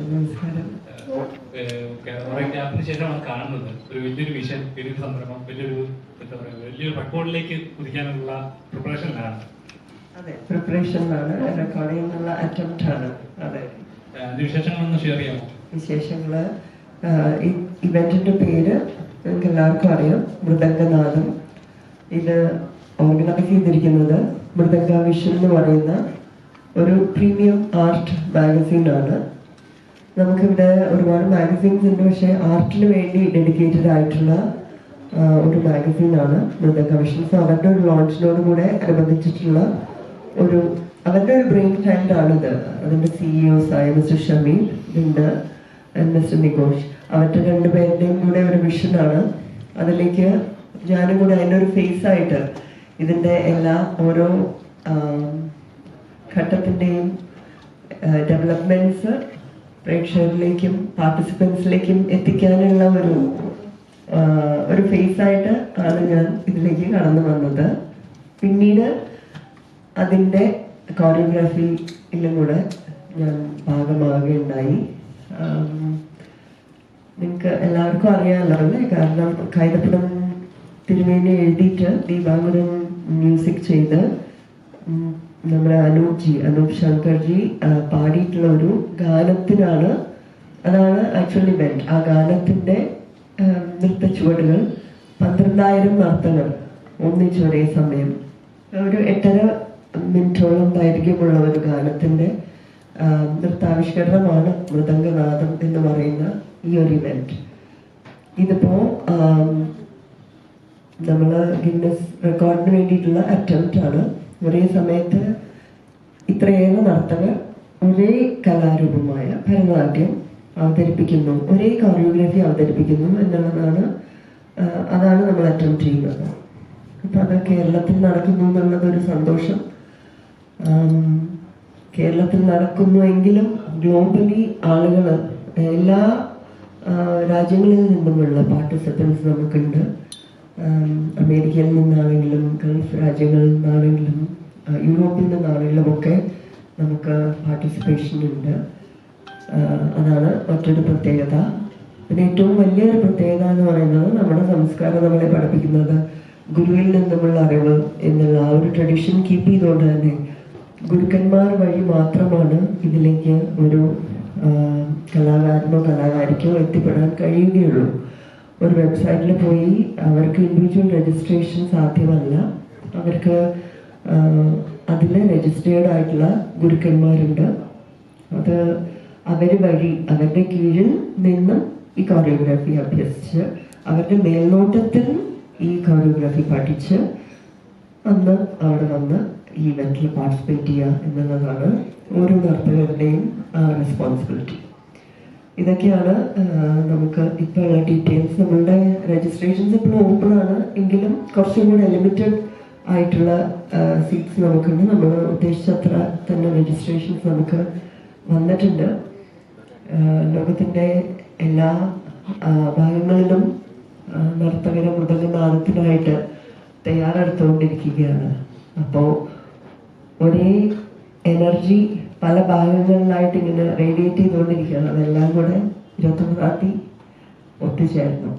നമസ്കാരം. ശേഷമാണ് കാണുന്നത്. ഒരു വലിയൊരു വിഷൻ വലിയൊരു സംരംഭം വലിയൊരു എന്താ പറയുക വലിയൊരു റെക്കോർഡിലേക്ക് കുതിക്കാനുള്ള പ്രിപ്പറേഷനിലാണ് അതെ പ്രിപ്പറേഷനിലാണ് റെക്കോർഡ് ചെയ്യാനുള്ള അറ്റംപ്റ്റ് ആണ്. അതെ. വിശേഷങ്ങളൊന്ന് ഷെയർ ചെയ്യാമോ? ഇവന്റിന്റെ പേര് നിങ്ങൾക്ക് എല്ലാവർക്കും അറിയാം. മൃദംഗനാഥം. ഇത് ഓർഗനൈസ് ചെയ്തിരിക്കുന്നത് മൃദംഗ വിഷൻ എന്ന് പറയുന്ന ഒരു പ്രീമിയം ആർട്ട് മാഗസീൻ ആണ്. നമുക്കിവിടെ ഒരുപാട് മാഗസീൻസ് ഉണ്ട്. പക്ഷേ ആർട്ടിന് വേണ്ടി ഡെഡിക്കേറ്റഡ് ആയിട്ടുള്ള ഒരു മാഗസീനാണ് മൃത സോ അവരുടെ ഒരു ലോഞ്ചിനോട് കൂടെ അനുബന്ധിച്ചിട്ടുള്ള ഒരു അവരുടെ ഒരു ബ്രെയിൻ ചൈൽഡ് ആണിത്. അതിന്റെ സിഇഒസ് ആയ മിസ്റ്റർ ഷമീർ ഉണ്ട് മിസ്റ്റർ നിഘോഷ് അവരുടെ രണ്ടുപേരുടെയും കൂടെ ഒരു വിഷനാണ് അതിലേക്ക് ഞാനും കൂടെ അതിന്റെ ഒരു ഫേസ് ആയിട്ട് ഇതിന്റെ എല്ലാ ഓരോ ഘട്ടത്തിന്റെയും ഡെവലപ്മെന്റ്സ് പ്രേക്ഷകരിലേക്കും പാർട്ടിസിപ്പൻസിലേക്കും എത്തിക്കാനുള്ള ഒരു ഒരു ഫേസ് ആയിട്ട് ആണ് ഞാൻ ഇതിലേക്ക് കടന്നു വന്നത്. പിന്നീട് അതിന്റെ കോറിയോഗ്രാഫിയിലും കൂടെ ഞാൻ ഭാഗമാകുകയുണ്ടായി. നിങ്ങൾക്ക് എല്ലാവർക്കും അറിയാമല്ലോ അല്ലേ? കാരണം കൈതപ്പുറം തിരുമേനി എഴുതിയിട്ട് ദീപാകുരം മ്യൂസിക് ചെയ്ത് നമ്മുടെ അനൂപ് ജി അനൂപ് ശങ്കർജി പാടിയിട്ടുള്ള ഒരു ഗാനത്തിനാണ് അതാണ് ആക്ച്വലി മെന്റ് ആ ഗാനത്തിന്റെ ആ, നൃത്ത ചുവടുകൾ പന്ത്രണ്ടായിരം നർത്തകർ ഒന്നിച്ച് ഒരേ സമയം ഒരു എട്ടര മിനിറ്റോളം ദൈർഘ്യമുള്ള ഒരു ഗാനത്തിന്റെ ആ, നൃത്താവിഷ്കരണമാണ് മൃദംഗനാഥം എന്ന് പറയുന്ന ഈ ഒരു ഇവന്റ് ഇതിപ്പോ നമ്മൾ ഗിന്നസ് റെക്കോർഡിന് വേണ്ടിയിട്ടുള്ള അറ്റംപ്റ്റ് ആണ്. ഒരേ സമയത്ത് ഇത്രയേറെ നർത്തകർ ഒരേ കലാരൂപമായ ഭരതനാട്യം അവതരിപ്പിക്കുന്നു ഒരേ കോറിയോഗ്രാഫി അവതരിപ്പിക്കുന്നു എന്നുള്ളതാണ് അതാണ് നമ്മൾ അറ്റംപ്റ്റ് ചെയ്യുന്നത്. അപ്പൊ അത് കേരളത്തിൽ നടക്കുന്നു എന്നുള്ളത് ഒരു സന്തോഷം കേരളത്തിൽ നടക്കുന്നുവെങ്കിലും ഗ്ലോബലി ആളുകൾ എല്ലാ രാജ്യങ്ങളിൽ നിന്നുമുള്ള പാർട്ടിസിപ്പൻസ് നമുക്കുണ്ട്. അമേരിക്കയിൽ നിന്നാണെങ്കിലും ഗൾഫ് രാജ്യങ്ങളിൽ നിന്നാണെങ്കിലും യൂറോപ്പിൽ നിന്നാണെങ്കിലും ഒക്കെ നമുക്ക് പാർട്ടിസിപ്പേഷൻ ഉണ്ട്. അതാണ് മറ്റൊരു പ്രത്യേകത. പിന്നെ ഏറ്റവും വലിയൊരു പ്രത്യേകത എന്ന് പറയുന്നത് നമ്മുടെ സംസ്കാരം നമ്മളെ പഠിപ്പിക്കുന്നത് ഗുരുവിൽ നിന്നുമുള്ള അറിവ് എന്നുള്ള ആ ഒരു ട്രഡീഷൻ കീപ്പ് ചെയ്തുകൊണ്ട് തന്നെ ഗുരുക്കന്മാർ വഴി മാത്രമാണ് ഇതിലേക്ക് ഒരു കലാകാരനോ കലാകാരിക്കോ എത്തിപ്പെടാൻ കഴിയുകയുള്ളൂ. ഒരു വെബ്സൈറ്റിൽ പോയി അവർക്ക് ഇൻഡിവിജ്വൽ രജിസ്ട്രേഷൻ സാധ്യമല്ല. അവർക്ക് അതിൽ രജിസ്റ്റേർഡ് ആയിട്ടുള്ള ഗുരുക്കന്മാരുണ്ട്. അത് അവർ വഴി അവരുടെ കീഴിൽ നിന്ന് ഈ കോറിയോഗ്രാഫി അഭ്യസിച്ച് അവരുടെ മേൽനോട്ടത്തിൽ ഈ കോറിയോഗ്രാഫി പഠിച്ച് അന്ന് അവിടെ വന്ന് ഈ ഇവന്റിൽ പാർട്ടിസിപ്പേറ്റ് ചെയ്യുക എന്നുള്ളതാണ് ഓരോ നർത്തകരുടെയും റെസ്പോൺസിബിലിറ്റി ഇതൊക്കെയാണ് നമുക്ക് ഇപ്പോഴുള്ള ഡീറ്റെയിൽസ് നമ്മളുടെ രജിസ്ട്രേഷൻസ് ഇപ്പോൾ ഓപ്പൺ ആണ്. എങ്കിലും കുറച്ചും കൂടെ ലിമിറ്റഡ് ആയിട്ടുള്ള സീറ്റ്സ് നമുക്കുണ്ട്. നമ്മൾ ഉദ്ദേശിച്ചത്ര തന്നെ രജിസ്ട്രേഷൻസ് നമുക്ക് വന്നിട്ടുണ്ട്. ലോകത്തിന്റെ എല്ലാ ഭാഗങ്ങളിലും നർത്തകരെ മൃദംഗനാദത്തിനായിട്ട് തയ്യാറെടുത്തുകൊണ്ടിരിക്കുകയാണ്. അപ്പോൾ ഒരേ എനർജി പല ഭാഗങ്ങളിലായിട്ട് ഇങ്ങനെ റേഡിയേറ്റ് ചെയ്തുകൊണ്ടിരിക്കുകയാണ്. അതെല്ലാം കൂടെ ഇരുപത്തൊമ്പതാം തീയതി ഒത്തുചേരണം